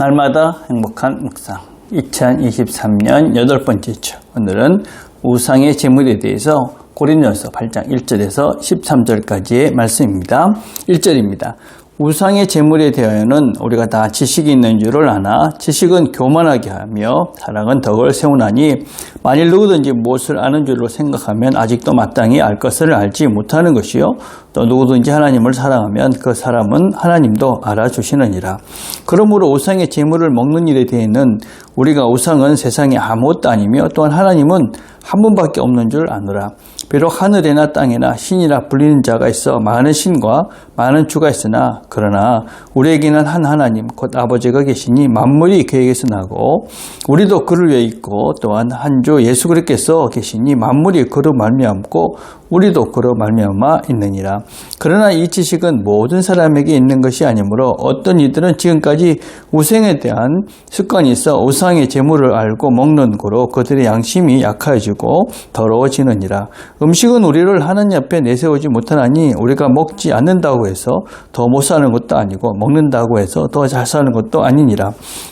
날마다 행복한 묵상 2023년 여덟 번째 주 오늘은 우상의 제물에 대해서 고린도서 8장 1절에서 13절까지의 말씀입니다. 1절입니다. 우상의 제물에 대하여는 우리가 다 지식이 있는 줄을 아나 지식은 교만하게 하며 사랑은 덕을 세우나니 만일 누구든지 무엇을 아는 줄로 생각하면 아직도 마땅히 알 것을 알지 못하는 것이요. 또 누구든지 하나님을 사랑하면 그 사람은 하나님도 알아주시느니라. 그러므로 우상의 제물을 먹는 일에 대해는 우리가 우상은 세상에 아무것도 아니며 또한 하나님은 한 분밖에 없는 줄 아노라. 비록 하늘에나 땅에나 신이라 불리는 자가 있어 많은 신과 많은 주가 있으나 그러나 우리에게는 한 하나님 곧 아버지가 계시니 만물이 그에게서 나고 우리도 그를 위해 있고 또한 한 주 예수 그리스도께서 계시니 만물이 그로 말미암고 우리도 그로 말미암아 있느니라. 그러나 이 지식은 모든 사람에게 있는 것이 아니므로 어떤 이들은 지금까지 우상에 대한 습관이 있어 우상의 재물을 알고 먹는 거로 그들의 양심이 약해지고 더러워지느니라. 음식은 우리를 하나님 앞에 내세우지 못하나니 우리가 먹지 않는다고 해서 더 못 사는 것도 아니고 먹는다고 해서 더 잘 사는 것도 아니니라.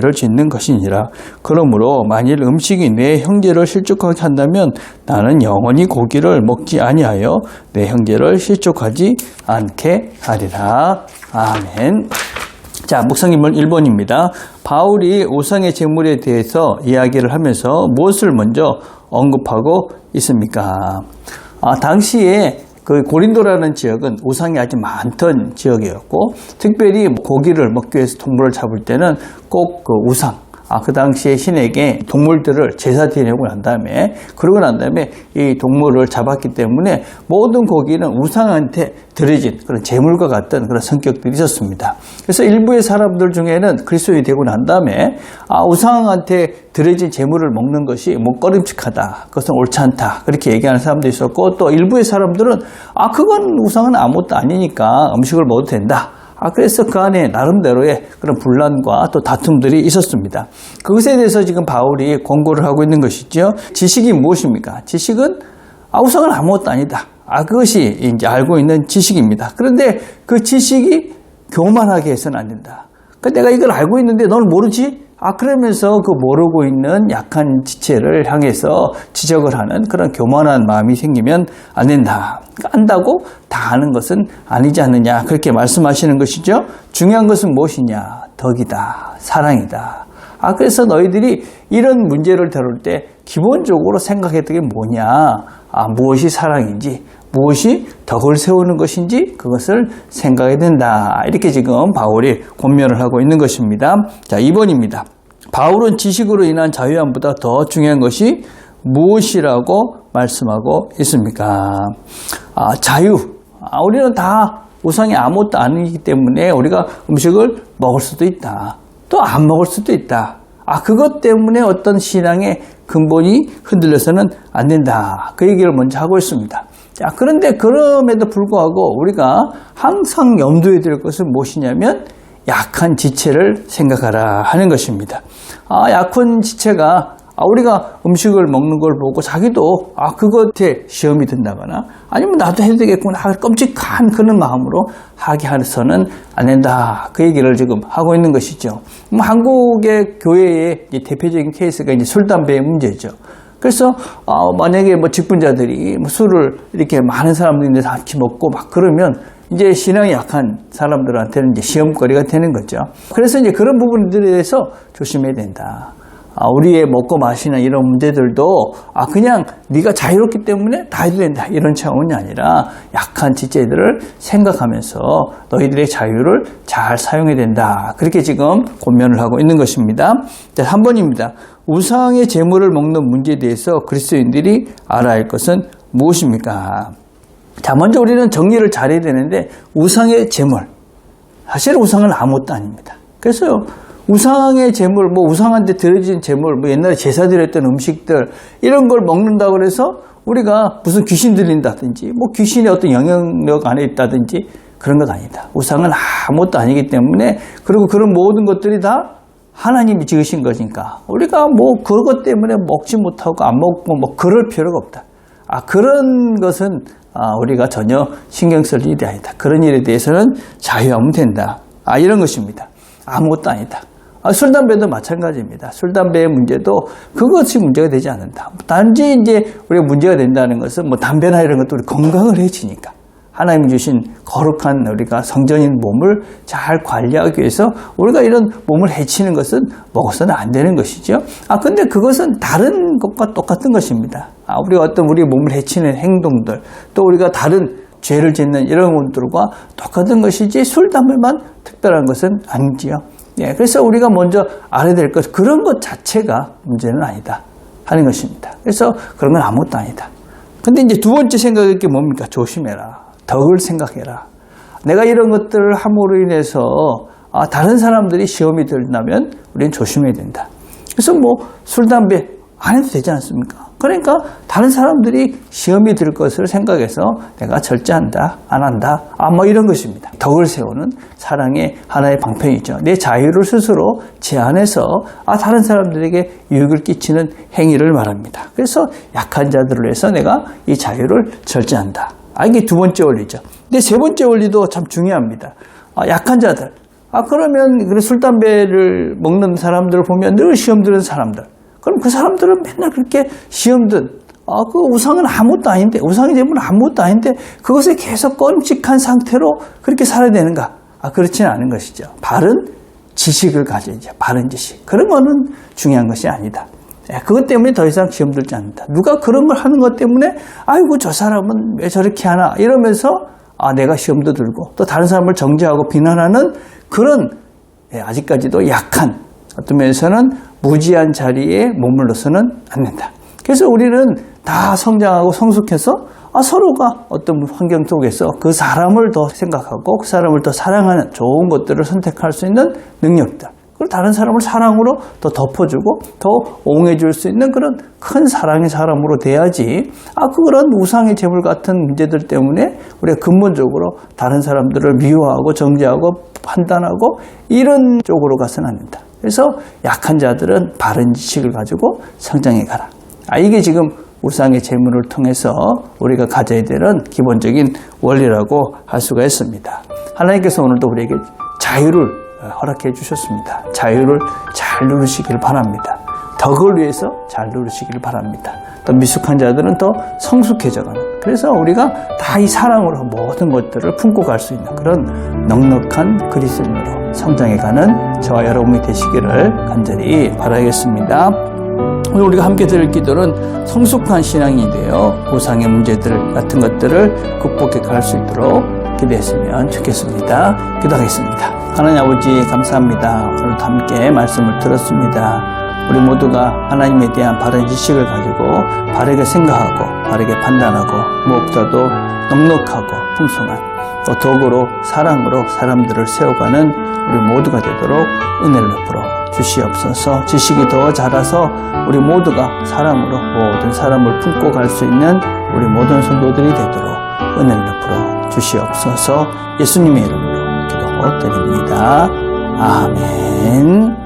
를 짓는 것이니라. 그러므로 만일 음식이 내 형제를 실족하게 한다면 나는 영원히 고기를 먹지 아니하여 내 형제를 실족하지 않게 하리라. 아멘. 자, 묵상인물 1번입니다. 바울이 우상의 제물에 대해서 이야기를 하면서 무엇을 먼저 언급하고 있습니까? 아, 당시에 그 고린도라는 지역은 우상이 아주 많던 지역이었고 특별히 고기를 먹기 위해서 동물을 잡을 때는 꼭 그 우상 아, 그 당시에 신에게 동물들을 제사 드리고 난 다음에, 그러고 난 다음에 이 동물을 잡았기 때문에 모든 고기는 우상한테 드려진 그런 재물과 같은 그런 성격들이 있었습니다. 그래서 일부의 사람들 중에는 그리스도인이 되고 난 다음에, 아, 우상한테 드려진 재물을 먹는 것이 뭐 꺼림칙하다. 그것은 옳지 않다. 그렇게 얘기하는 사람도 있었고, 또 일부의 사람들은, 아, 그건 우상은 아무것도 아니니까 음식을 먹어도 된다. 아, 그래서 그 안에 나름대로의 그런 분란과 또 다툼들이 있었습니다. 그것에 대해서 지금 바울이 권고를 하고 있는 것이죠. 지식이 무엇입니까? 지식은 아, 우상은 아무것도 아니다. 아, 그것이 이제 알고 있는 지식입니다. 그런데 그 지식이 교만하게 해서는 안 된다. 그 내가 이걸 알고 있는데 너는 모르지? 아, 그러면서 그 모르고 있는 약한 지체를 향해서 지적을 하는 그런 교만한 마음이 생기면 안 된다. 그러니까 안다고 다 아는 것은 아니지 않느냐. 그렇게 말씀하시는 것이죠. 중요한 것은 무엇이냐? 덕이다. 사랑이다. 아, 그래서 너희들이 이런 문제를 다룰 때 기본적으로 생각했던 게 뭐냐? 아, 무엇이 사랑인지, 무엇이 덕을 세우는 것인지 그것을 생각해야 된다. 이렇게 지금 바울이 권면을 하고 있는 것입니다. 자, 2번입니다. 바울은 지식으로 인한 자유함보다 더 중요한 것이 무엇이라고 말씀하고 있습니까? 아, 자유. 아, 우리는 다 우상이 아무것도 아니기 때문에 우리가 음식을 먹을 수도 있다. 또 안 먹을 수도 있다. 아, 그것 때문에 어떤 신앙의 근본이 흔들려서는 안 된다. 그 얘기를 먼저 하고 있습니다. 자, 그런데 그럼에도 불구하고 우리가 항상 염두에 둘 것은 무엇이냐면 약한 지체를 생각하라 하는 것입니다. 아, 약한 지체가 아, 우리가 음식을 먹는 걸 보고 자기도 아, 그것에 시험이 든다거나 아니면 나도 해도 되겠구나 끔찍한 그런 마음으로 하게 해서는 안 된다. 그 얘기를 지금 하고 있는 것이죠. 뭐 한국의 교회의 대표적인 케이스가 이제 술, 담배의 문제죠. 그래서 어, 만약에 뭐 직분자들이 뭐 술을 이렇게 많은 사람들이 같이 먹고 막 그러면 이제 신앙이 약한 사람들한테는 이제 시험거리가 되는 거죠. 그래서 이제 그런 부분들에 대해서 조심해야 된다. 아, 우리의 먹고 마시는 이런 문제들도 아 그냥 네가 자유롭기 때문에 다 해도 된다 이런 차원이 아니라 약한 지체들을 생각하면서 너희들의 자유를 잘 사용해야 된다 그렇게 지금 권면을 하고 있는 것입니다. 자, 3번입니다. 우상의 재물을 먹는 문제에 대해서 그리스도인들이 알아야 할 것은 무엇입니까? 자, 먼저 우리는 정리를 잘해야 되는데 우상의 재물 사실 우상은 아무것도 아닙니다. 그래서 우상의 재물, 뭐 우상한테 드려진 재물, 뭐 옛날에 제사 드렸던 음식들 이런 걸 먹는다 그래서 우리가 무슨 귀신 들린다든지 뭐 귀신의 어떤 영향력 안에 있다든지 그런 것 아니다. 우상은 아무것도 아니기 때문에 그리고 그런 모든 것들이 다 하나님이 지으신 거니까 우리가 뭐 그것 때문에 먹지 못하고 안 먹고 뭐 그럴 필요가 없다. 아 그런 것은 아, 우리가 전혀 신경 쓸 일이 아니다. 그런 일에 대해서는 자유하면 된다. 아 이런 것입니다. 아무것도 아니다. 아, 술, 담배도 마찬가지입니다. 술, 담배의 문제도 그것이 문제가 되지 않는다. 단지 이제 우리가 문제가 된다는 것은 뭐 담배나 이런 것도 우리 건강을 해치니까. 하나님 주신 거룩한 우리가 성전인 몸을 잘 관리하기 위해서 우리가 이런 몸을 해치는 것은 먹어서는 안 되는 것이죠. 아, 근데 그것은 다른 것과 똑같은 것입니다. 아, 우리가 어떤 우리 몸을 해치는 행동들, 또 우리가 다른 죄를 짓는 이런 것들과 똑같은 것이지 술, 담배만 특별한 것은 아니지요. 예, 그래서 우리가 먼저 알아야 될 것, 그런 것 자체가 문제는 아니다. 하는 것입니다. 그래서 그런 건 아무것도 아니다. 근데 이제 두 번째 생각할 게 뭡니까? 조심해라. 덕을 생각해라. 내가 이런 것들을 함으로 인해서 아, 다른 사람들이 시험이 들다면 우리는 조심해야 된다. 그래서 뭐 술, 담배 안 해도 되지 않습니까? 그러니까 다른 사람들이 시험이 들 것을 생각해서 내가 절제한다, 안 한다, 아, 뭐 이런 것입니다. 덕을 세우는 사랑의 하나의 방편이죠. 내 자유를 스스로 제한해서 아, 다른 사람들에게 유익을 끼치는 행위를 말합니다. 그래서 약한 자들을 위해서 내가 이 자유를 절제한다. 아, 이게 두 번째 원리죠. 근데 세 번째 원리도 참 중요합니다. 아, 약한 자들. 아, 그러면 술, 담배를 먹는 사람들을 보면 늘 시험 드는 사람들. 그럼 그 사람들은 맨날 그렇게 시험든 아, 그 우상은 아무것도 아닌데, 우상의 제물은 아무것도 아닌데, 그것에 계속 껌찍한 상태로 그렇게 살아야 되는가? 아, 그렇지는 않은 것이죠. 바른 지식을 가져야죠. 바른 지식. 그런 거는 중요한 것이 아니다. 예, 그것 때문에 더 이상 시험 들지 않는다. 누가 그런 걸 하는 것 때문에, 아이고, 저 사람은 왜 저렇게 하나? 이러면서, 아, 내가 시험도 들고, 또 다른 사람을 정죄하고 비난하는 그런, 예, 아직까지도 약한, 어떤 면에서는 무지한 자리에 머물러서는 안 된다. 그래서 우리는 다 성장하고 성숙해서 아, 서로가 어떤 환경 속에서 그 사람을 더 생각하고 그 사람을 더 사랑하는 좋은 것들을 선택할 수 있는 능력들. 그리고 다른 사람을 사랑으로 더 덮어주고 더 옹해줄 수 있는 그런 큰 사랑의 사람으로 돼야지. 아, 그런 우상의 재물 같은 문제들 때문에 우리가 근본적으로 다른 사람들을 미워하고 정죄하고 판단하고 이런 쪽으로 가서는 안 된다. 그래서 약한 자들은 바른 지식을 가지고 성장해 가라. 아, 이게 지금 우상의 재물을 통해서 우리가 가져야 되는 기본적인 원리라고 할 수가 있습니다. 하나님께서 오늘도 우리에게 자유를 허락해 주셨습니다. 자유를 잘 누르시길 바랍니다. 덕을 위해서 잘 누르시길 바랍니다. 또 미숙한 자들은 더 성숙해져가는. 그래서 우리가 다 이 사랑으로 모든 것들을 품고 갈 수 있는 그런 넉넉한 그리스도인으로 성장해가는 저와 여러분이 되시기를 간절히 바라겠습니다. 오늘 우리가 함께 드릴 기도는 성숙한 신앙이 되어 우상의 문제들 같은 것들을 극복해 갈 수 있도록 기도했으면 좋겠습니다. 기도하겠습니다. 하나님 아버지 감사합니다. 오늘도 함께 말씀을 들었습니다. 우리 모두가 하나님에 대한 바른 지식을 가지고 바르게 생각하고 바르게 판단하고 무엇보다도 넉넉하고 풍성한 또 덕으로 사랑으로 사람들을 세워가는 우리 모두가 되도록 은혜를 베풀어 주시옵소서. 지식이 더 자라서 우리 모두가 사람으로 모든 사람을 품고 갈 수 있는 우리 모든 성도들이 되도록 은혜를 베풀어 주시옵소서. 예수님의 이름으로 기도드립니다. 아멘